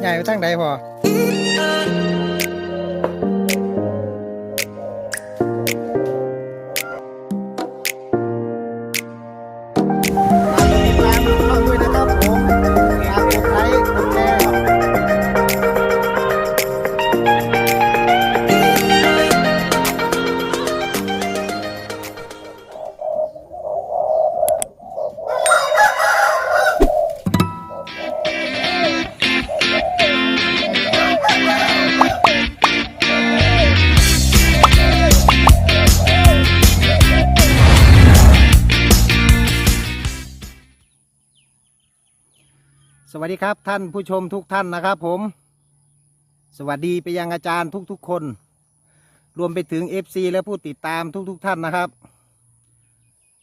ใหญ่ไปทางใดพอ ดีครับท่านผู้ชมทุกท่านนะครับผม สวัสดีไปยังอาจารย์ทุกๆคน รวมไปถึง FC และผู้ติดตามทุกๆท่านนะครับ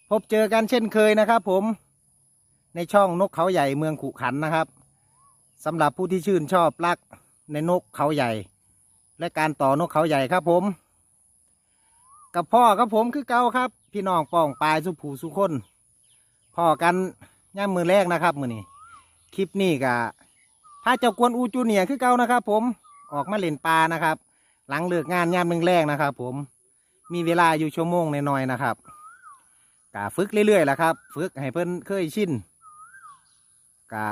พบเจอกันเช่นเคยนะครับผม ในช่องนกเขาใหญ่เมืองขุขันนะครับสำหรับผู้ที่ชื่นชอบรักในนกเขาใหญ่ และการต่อนกเขาใหญ่ครับผม กับพ่อครับผมคือเก่าครับ พี่น้องป้องปลายสุผูสุคนพ่อกันย่ามมือแรกนะครับมือนี้ คลิปนี้ก็พาเจ้ากวนอูจูเนียคือเก่านะครับ ผมออกมาเล่นปลานะครับ หลังเลิกงานยามแรงๆนะครับ ผมมีเวลาอยู่ชั่วโมงน้อยๆนะครับกะฝึกเรื่อยๆแหละครับ ฝึกให้เพิ่นเคยชินกะ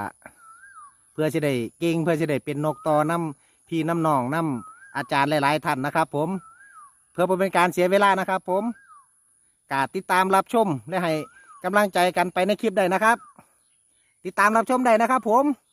เพื่อจะได้เก่งเพื่อจะได้เป็นนกต่อน้ำพี่น้ำนองน้ำอาจารย์หลายๆท่านนะครับ ผม เพื่อเป็นการเสียเวลานะครับ ผมกะติดตามรับชมและให้กำลังใจกันไปในคลิปได้นะครับ ติดตามรับชมได้นะครับผม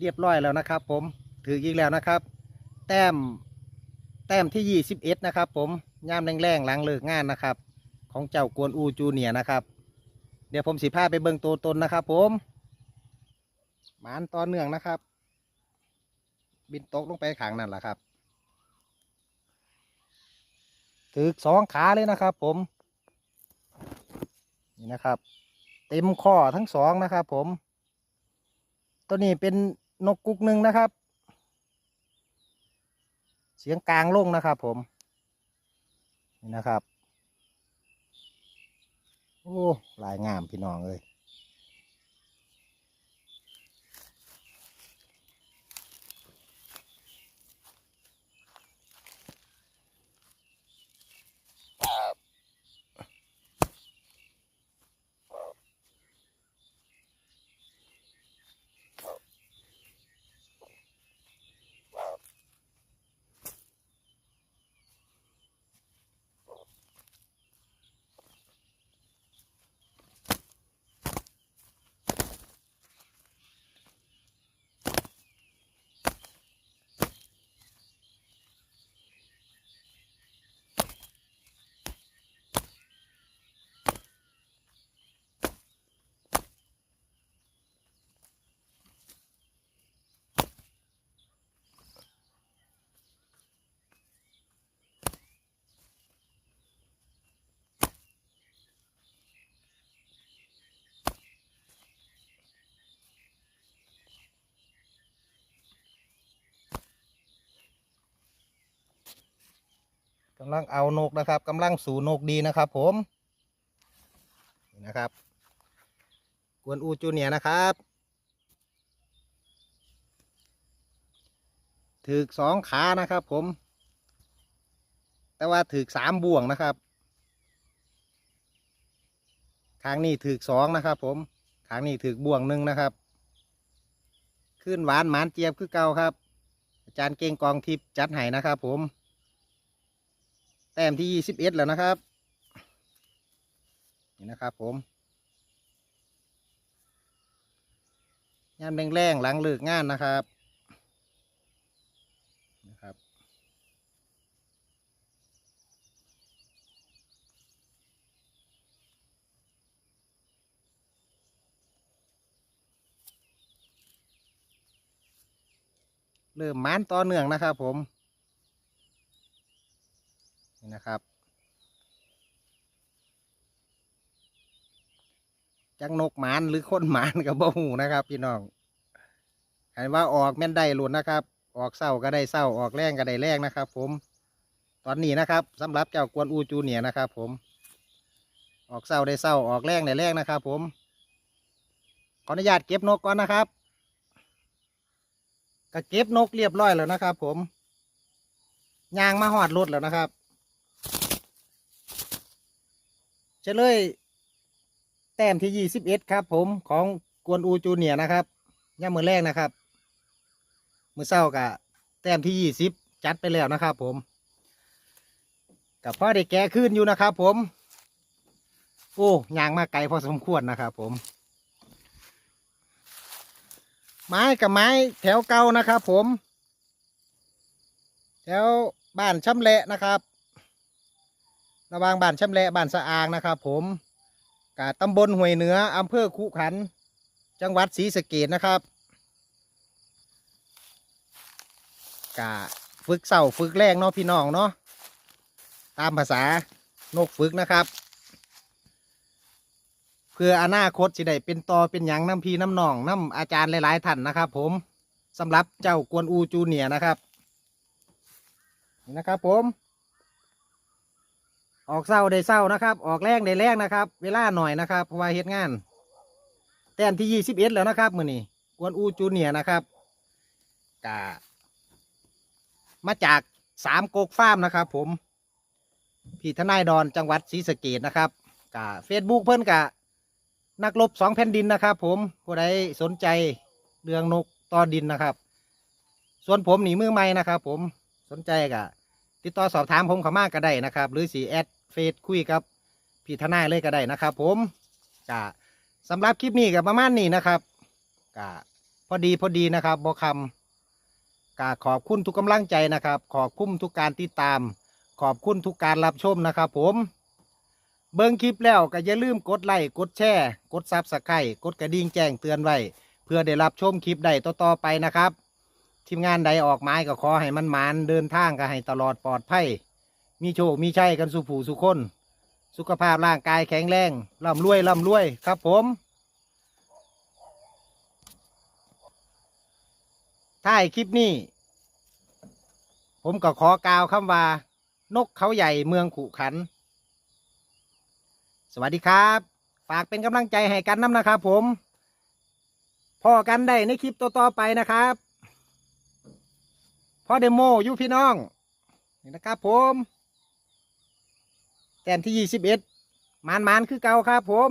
เรียบร้อยแล้วนะครับ ผมถืออีกแล้วนะครับ แต้มแต้มที่ยี่สิบเอ็ดนะครับ ผมย่ามแรงๆหลังเลิกงานนะครับ ของเจ้ากวนอูจูเนียนะครับ เดี๋ยวผมสิพาไปเบิ่งตัวตนนะครับ ผมหมานต่อเนื่องนะครับ บินตกลงไปขางนั่นแหละครับถือสองขาเลยนะครับ ผมนี่นะครับ เต็มข้อทั้งสองนะครับ ผม ตัวนี้เป็น นกกุกหนึ่งนะครับ เสียงกลางลงนะครับ ผม นี่นะครับ โอ้ลายงามพี่น้องเลย กำลังเอานกนะครับกำลังสู่นกดีนะครับ ผมนี่นะครับ กวนอูจูเนียนะครับถือกสองขานะครับ ผม แต่ว่าถือกสามบ่วงนะครับทางนี้ถือกสองนะครับ ผมทางนี้ถือกบ่วงหนึ่งนะครับ ขึ้นหวานหมานเจี๊ยบคือเก่าครับ อาจารย์เก่งกองทิพย์จัดให้นะครับ ผม แต้มที่ยี่สิบเอ็ดแล้วนะครับ นี่นะครับผมยามแรงๆหลังเลิกงานนะครับนะครับ เริ่มมันต่อเนื่องนะครับผม นะครับ จังนกหมานหรือคนหมานกับบ่หูนะครับ พี่น้องเห็นว่าออกแม่นได้หลุดนะครับ ออกเศร้าก็ได้เศร้าออกแรงก็ได้แรงนะครับ ผม ตอนนี้นะครับสำหรับเจ้ากวนอูจูเนียนะครับ ผม ออกเศร้าได้เศร้าออกแรงได้แรงนะครับ ผมขออนุญาตเก็บนกก่อนนะครับก็เก็บนกเรียบร้อยแล้วนะครับ ผมยางมาหอดรถแล้วนะครับ เฉลยแต้มที่ยี่สิบเอ็ดครับ ผมของกวนอูจูเนียนะครับย่ามือแรกนะครับ มือเศร้ากะแต้มที่ยี่สิบจัดไปแล้วนะครับ ผมกับพ่อได้แก่ขึ้นอยู่นะครับ ผมโอ้ยางมาไกลพอสมควรนะครับ ผม ไม้กับไม้แถวเก่านะครับ ผม แถวบ้านช่ำแหละนะครับ ระหว่างบ้านช่ำแหละบ้านสะอางนะครับ ผมกาตำบลห้วยเหนืออำเภอคุขัน จังหวัดศรีสะเกดนะครับกาฝึกเสาฝึกแรงเนาะพี่น้องเนาะตามภาษานกฝึกนะครับ เพื่ออนาคตจะได้เป็นต่อเป็นหยังน้ำพีน้ำนองน้ำอาจารย์หลาย ๆท่านนะครับ ผมสำหรับเจ้ากวนอูจูเนียนะครับนี่นะครับผม ออกเศร้าได้เศร้านะครับ ออกแรงได้แรงนะครับ เวลาหน่อยนะครับเพราะว่าเฮ็ดงาน แต้มที่ยี่สิบเอ็ดแล้วนะครับมือนี้กวนอูจูเนียนะครับกามาจากสามโกกฟาร์มนะครับ ผมพี่ทนายดอนจังหวัดศรีสะเกดนะครับกาเฟซบุ๊กเพิ่อนกะนักลบสองแผ่นดินนะครับ ผมผู้ใดสนใจเรื่องนกต่อดินนะครับ ส่วนผมหนีมือใหม่นะครับ ผมสนใจกะติดต่อสอบถามผมเข้ามาก็ได้นะครับ หรือสีแอด เฟซคุยกับพี่ทนายเลยก็ได้นะครับ ผมกะสำหรับคลิปนี้กับประมาณนี้นะครับกะพอดีพอดีนะครับบอคำกาขอบคุณทุกกำลังใจนะครับ ขอบคุณทุกการติดตาม ขอบคุณทุกการรับชมนะครับ ผม เบิ่งคลิปแล้วก็อย่าลืมกดไลค์กดแชร์กดซับสไครต์กดกระดิ่งแจ้งเตือนไว้ เพื่อได้รับชมคลิปใดต่อๆไปนะครับทีมงานใดออกไม้ก็ขอให้มันหมานเดินทางก็ให้ตลอดปลอดภัย มีโชค มีชัยกันสุผูสุคน สุขภาพร่างกายแข็งแรงร่ำรวยร่ำรวยครับผมท้ายคลิปนี้ ผมก็ขอกล่าวคำว่า นกเขาใหญ่เมืองขุขัน สวัสดีครับ ฝากเป็นกำลังใจให้กันน้ำนะครับผมพอกันได้ในคลิปต่อๆไปนะครับพอเดโมอยู่พี่น้องนี่นะครับผม แต้มที่ยี่สิบเอ็ดมานมานๆคือเก่าครับผม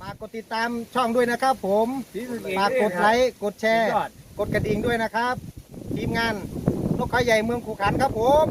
ฝากกดติดตามช่องด้วยนะครับ ผมสีสะเกษฝากกดไลค์กดแชสุดร์ยอดกดกระดิ่งด้วยนะครับ ทีมงานนกเขาใหญ่เมืองขุขันครับผม